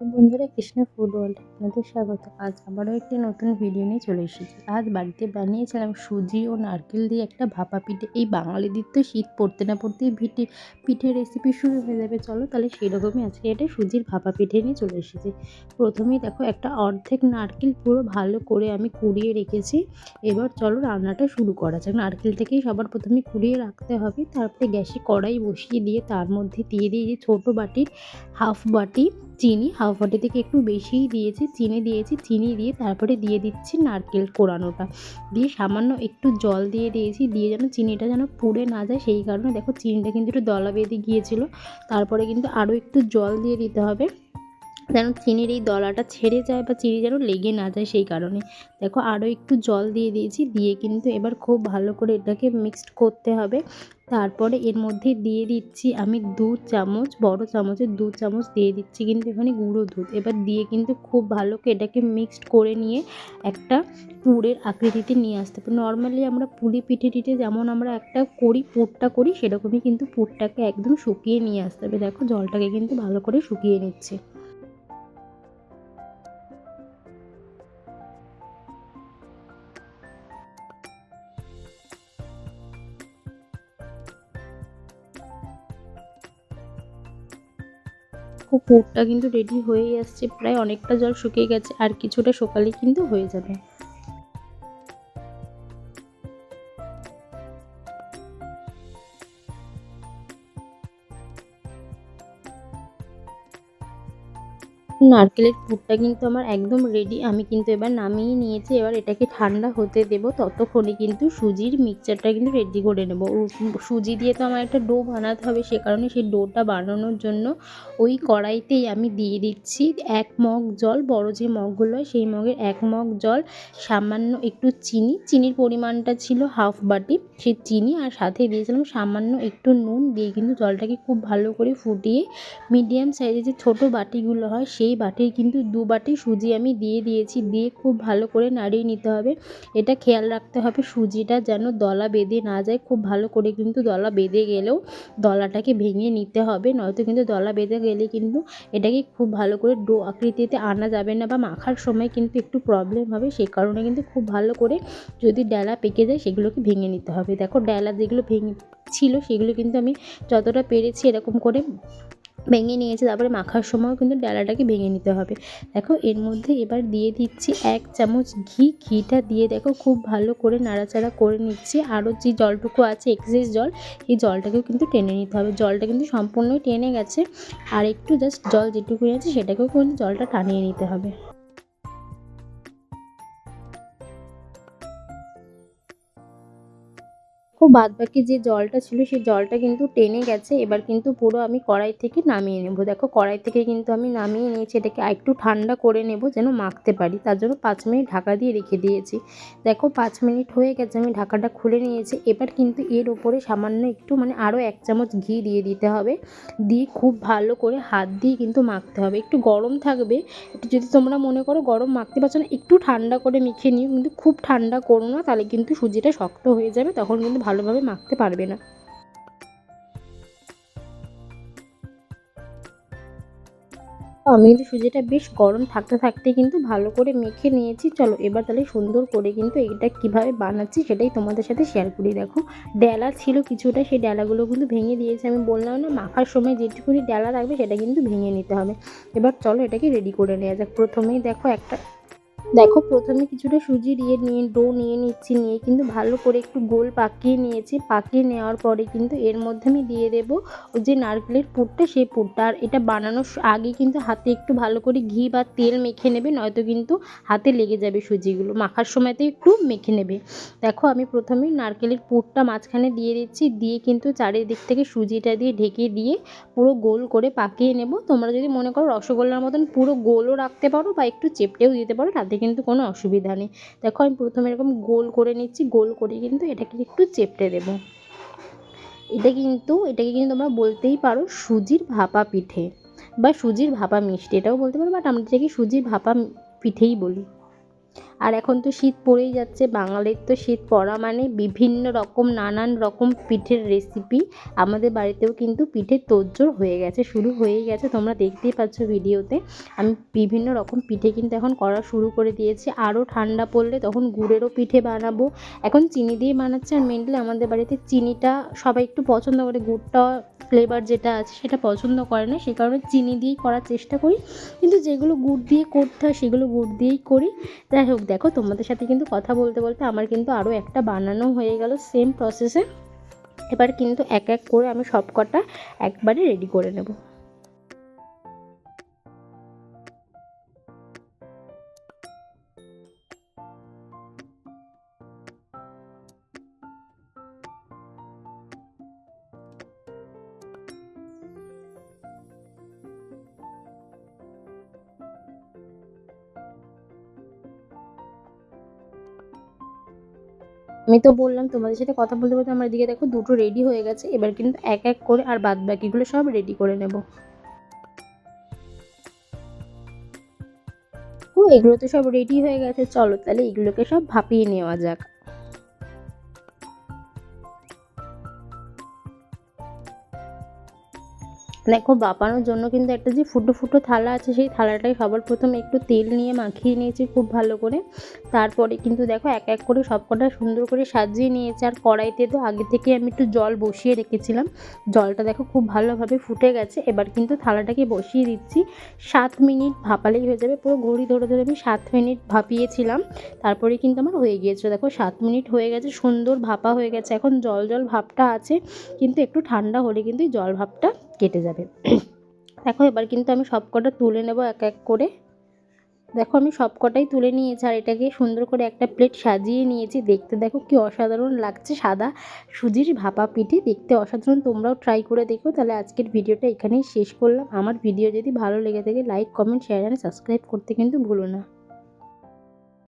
বন্ধুরা Krishna food world আপনাদের স্বাগত। আজ আবারও একটি নতুন ভিডিও নিয়ে চলে এসেছি। আজ বাড়িতে বানিয়েছিলাম সুজি ও নারকেল দিয়ে একটা ভাপা পিঠে। এই বাঙালিদের তো শীত পড়তে না পড়তেই পিঠে পিঠে রেসিপি শুরু হয়ে যাবে। চলো তাহলে সেই রকমই আজকে এটা সুজির ভাপা পিঠে নিয়ে চলে এসেছি। প্রথমেই দেখো, একটা অর্ধেক নারকেল পুরো ভালো করে আমি কুড়িয়ে রেখেছি। এবার চলো রান্নাটা শুরু করা যাক। নারকেল থেকেই সবার প্রথমে কুড়িয়ে রাখতে হবে। তারপরে গ্যাসে কড়াই বসিয়ে দিয়ে তার মধ্যে দিয়ে দিয়ে ছোটো বাটির হাফ বাটি চিনি, হাফ বাটি থেকে একটু বেশিই দিয়েছি, চিনি দিয়েছি, চিনি দিয়ে তারপরে দিয়ে দিচ্ছি নারকেল কোড়ানোটা দিয়ে সামান্য একটু জল দিয়ে দিয়েছি, দিয়ে যেন চিনিটা যেন পুড়ে না যায়, সেই কারণে দেখো চিনিটা কিন্তু একটু দলা বেঁধে গিয়েছিল। তারপরে কিন্তু আরও একটু জল দিয়ে দিতে হবে। যেন চিনির এই দলাটা ছেড়ে যায় বা চিনি যেন লেগে না যায় সেই কারণে। দেখো আরও একটু জল দিয়ে দিয়েছি, দিয়ে কিন্তু এবার খুব ভালো করে এটাকে মিক্সড করতে হবে। তারপরে এর মধ্যে দিয়ে দিচ্ছি আমি দু চামচ, বড় চামচের দু চামচ দিয়ে দিচ্ছি কিন্তু এখানে গুঁড়ো দুধ। এবার দিয়ে কিন্তু খুব ভালো করে এটাকে মিক্সড করে নিয়ে একটা পুরের আকৃতিতে নিয়ে আসতে হবে। নর্মালি আমরা পুলি পিঠে টিঠে যেমন আমরা একটা করি, পুরটা করি, সেরকমই কিন্তু পুরটাকে একদম শুকিয়ে নিয়ে আসতে হবে। দেখো জলটাকে কিন্তু ভালো করে শুকিয়ে নিচ্ছে। পুরটা কিন্তু রেডি হয়েই আসছে, প্রায় অনেকটা জল শুকিয়ে গেছে, আর কিছুটা সকালে কিন্তু হয়ে যাবে। নারকেলের পুরটা কিন্তু আমার একদম রেডি আমি কিন্তু এবার নামিয়ে নিয়েছি, এবার এটাকে ঠান্ডা হতে দেব। ততক্ষণে কিন্তু সুজির মিক্সচারটা কিন্তু রেডি করে নেব। সুজি দিয়ে তো আমার একটা ডো বানাতে হবে, সে কারণে সেই ডোটা বানানোর জন্য ওই কড়াইতেই আমি দিয়ে দিচ্ছি এক মগ জল, বড় যে মগগুলো হয় সেই মগের এক মগ জল, সামান্য একটু চিনি। চিনির পরিমাণটা ছিল হাফ বাটি। সেই চিনি আর সাথে দিয়েছিলাম সামান্য একটু নুন দিয়ে কিন্তু জলটাকে খুব ভালো করে ফুটিয়ে মিডিয়াম সাইজের যে ছোটো বাটিগুলো হয় সেই এই বাটির কিন্তু দু বাটি সুজি আমি দিয়ে দিয়েছি, দিয়ে খুব ভালো করে নাড়িয়ে নিতে হবে। এটা খেয়াল রাখতে হবে সুজিটা যেন দলা বেঁধে না যায়, খুব ভালো করে কিন্তু দলা বেঁধে গেলেও দলাটাকে ভেঙে নিতে হবে, নয়তো কিন্তু দলা বেঁধে গেলে কিন্তু এটাকে খুব ভালো করে ডো আকৃতিতে আনা যাবে না বা মাখার সময় কিন্তু একটু প্রবলেম হবে সেই কারণে কিন্তু খুব ভালো করে যদি ডেলা পেকে যায় সেগুলোকে ভেঙে নিতে হবে। দেখো ডেলা যেগুলো ভেঙে ছিল সেগুলো কিন্তু আমি যতটা পেরেছি এরকম করে ভেঙে নিয়েছে, তারপরে মাখার সময়ও কিন্তু ডালাটাকে ভেঙে নিতে হবে। দেখো, এর মধ্যে এবার দিয়ে দিচ্ছি এক চামচ ঘি। ঘিটা দিয়ে দেখো খুব ভালো করে নাড়াচাড়া করে নিচ্ছি। আরও যে জলটুকু আছে এক্সেস জল, এই জলটাকেও কিন্তু টেনে নিতে হবে। জলটা কিন্তু সম্পূর্ণই টেনে গেছে। আর একটু জাস্ট জল যেটুকু আছে, সেটাকেও কিন্তু জলটা টানিয়ে নিতে হবে। দেখো বাদবাকি যে জলটা ছিল, সেই জলটা কিন্তু টেনে গেছে। এবার কিন্তু পুরো আমি কড়াই থেকে নামিয়ে নেব। দেখো, কড়াই থেকে কিন্তু আমি নামিয়ে নিয়েছি। এটাকে একটু ঠান্ডা করে নেব যেন মাখতে পারি। তার জন্য পাঁচ মিনিট ঢাকা দিয়ে রেখে দিয়েছি। দেখো, পাঁচ মিনিট হয়ে গেছে, আমি ঢাকাটা খুলে নিয়েছি। এবার কিন্তু এর ওপরে সামান্য একটু মানে আরও এক চামচ ঘি দিয়ে দিতে হবে। দিয়ে খুব ভালো করে হাত দিয়ে কিন্তু মাখতে হবে। একটু গরম থাকবে। একটু যদি তোমরা মনে করো গরম মাখতে পারছ না, একটু ঠান্ডা করে মেখে নিও। কিন্তু খুব ঠান্ডা করো না, তাহলে কিন্তু সুজিটা শক্ত হয়ে যাবে। তখন কিন্তু ভালোভাবে মাখতে পারবে না। আমি কিন্তু সুজিটা বেশ গরম থাকতে থাকতে কিন্তু ভালো করে মেখে নিয়েছি। চলো এবার তাহলে সুন্দর করে কিন্তু এটা কীভাবে বানাচ্ছি সেটাই তোমাদের সাথে শেয়ার করি। দেখো, ডেলা ছিল কিছুটা, সেই ডেলাগুলো কিন্তু ভেঙে দিয়েছি। আমি বললাম না, মাখার সময় যেটুকুনি ডেলা থাকবে সেটা কিন্তু ভেঙে নিতে হবে। এবার চলো এটাকে রেডি করে নেওয়া যাক। প্রথমেই দেখো একটা দেখো, প্রথমে কিছুটা সুজি দিয়ে নিয়ে, ডো নিয়ে নিচ্ছি, নিয়ে কিন্তু ভালো করে একটু গোল পাকিয়ে নিয়েছি। পাকিয়ে নেওয়ার পরে কিন্তু এর মধ্যে আমি দিয়ে দেবো ওই যে নারকেলের পুরটা, সেই পুরটা। আর এটা বানানোর আগে কিন্তু হাতে একটু ভালো করে ঘি বা তেল মেখে নেবে, নয়তো কিন্তু হাতে লেগে যাবে সুজিগুলো। মাখার সময়তে একটু মেখে নেবে। দেখো, আমি প্রথমে নারকেলের পুরটা মাঝখানে দিয়ে দিচ্ছি। দিয়ে কিন্তু চারিদিক থেকে সুজিটা দিয়ে ঢেকে দিয়ে পুরো গোল করে পাকিয়ে নেব। তোমরা যদি মনে করো রসগোল্লার মতন পুরো গোলও রাখতে পারো বা একটু চেপটেও দিতে পারো তাতে কিন্তু কোনো অসুবিধা নেই। দেখো আমি প্রথমে এরকম গোল করে নিচ্ছি, গোল করে কিন্তু এটাকে একটু চেপটে দেবো। এটা কিন্তু, এটাকে কিন্তু তোমরা বলতেই পারো সুজির ভাপা পিঠে বা সুজির ভাপা মিষ্টি, এটাও বলতে পারো বাট আমরা এটাকে সুজির ভাপা পিঠেই বলি। আর এখন তো শীত পড়েই যাচ্ছে, বাঙালির তো শীত পড়া মানে বিভিন্ন রকম, নানান রকম পিঠের রেসিপি আমাদের বাড়িতেও কিন্তু পিঠের তোড়জোড় হয়ে গেছে, শুরু হয়েই গেছে, তোমরা দেখতেই পাচ্ছ ভিডিওতে। আমি বিভিন্ন রকম পিঠে কিন্তু এখন করা শুরু করে দিয়েছি, আরও ঠান্ডা পড়লে তখন গুড়েরও পিঠে বানাবো। এখন চিনি দিয়ে বানাচ্ছে আর মেনলি আমাদের বাড়িতে চিনিটা সবাই একটু পছন্দ করে, গুড়টা ফ্লেভার যেটা আছে সেটা পছন্দ করে না, সে কারণে চিনি দিয়েই করার চেষ্টা করি। কিন্তু যেগুলো গুড় দিয়ে করতে হয়, সেগুলো গুড় দিয়েই করি। যাই হোক দেখো, তোমাদের সাথে কিন্তু কথা বলতে বলতে আমার কিন্তু আরও একটা বানানো হয়ে গেল সেম প্রসেসে এবার কিন্তু এক এক করে আমি সব কটা একবারে রেডি করে নেব। আমি তো বললাম তোমাদের সাথে কথা বলতে বলতে আমার এদিকে দেখো দুটো রেডি হয়ে গেছে। এবার কিন্তু এক এক করে আর বাদ বাকিগুলো সব রেডি করে নেব। এগুলো তো সব রেডি হয়ে গেছে। চলো তাহলে এগুলোকে সব ভাপিয়ে নেওয়া যাক। দেখো, বাপানোর জন্য কিন্তু একটা যে ফুটো ফুটো থালা আছে, সেই থালাটাই সবার প্রথমে একটু তেল নিয়ে মাখিয়ে নিয়েছি খুব ভালো করে। তারপরে কিন্তু দেখো, এক এক করে সব কটা সুন্দর করে সাজিয়ে নিয়েছি। আর কড়াইতে তো আগে থেকে আমি একটু জল বসিয়ে রেখেছিলাম। জলটা দেখো, খুব ভালোভাবে ফুটে গেছে। এবার কিন্তু থালাটাকে বসিয়ে দিচ্ছি। সাত মিনিট ভাপালেই হয়ে যাবে। পুরো ঘড়ি ধরে ধরে আমি সাত মিনিট ভাপিয়েছিলাম। তারপরে কিন্তু আমার হয়ে গিয়েছে দেখো, সাত মিনিট হয়ে গেছে, সুন্দর ভাপা হয়ে গেছে। এখন জল জল ভাবটা আছে। কিন্তু একটু ঠান্ডা হলে কিন্তু জল ভাবটা কেটে যাবে। দেখো, এবার কিন্তু আমি সব কটা তুলে নেব এক এক করে। দেখো, আমি সব কটাই তুলে নিয়েছি আর এটাকে সুন্দর করে একটা প্লেট সাজিয়ে নিয়েছি। দেখতে দেখো কি অসাধারণ লাগছে সাদা সুজির ভাপা পিঠে। দেখতে অসাধারণ, তোমরাও ট্রাই করে দেখো। তাহলে আজকের ভিডিওটা এখানেই শেষ করলাম। আমার ভিডিও যদি ভালো লেগে থাকে like comment share and subscribe করতে কিন্তু ভুলো না।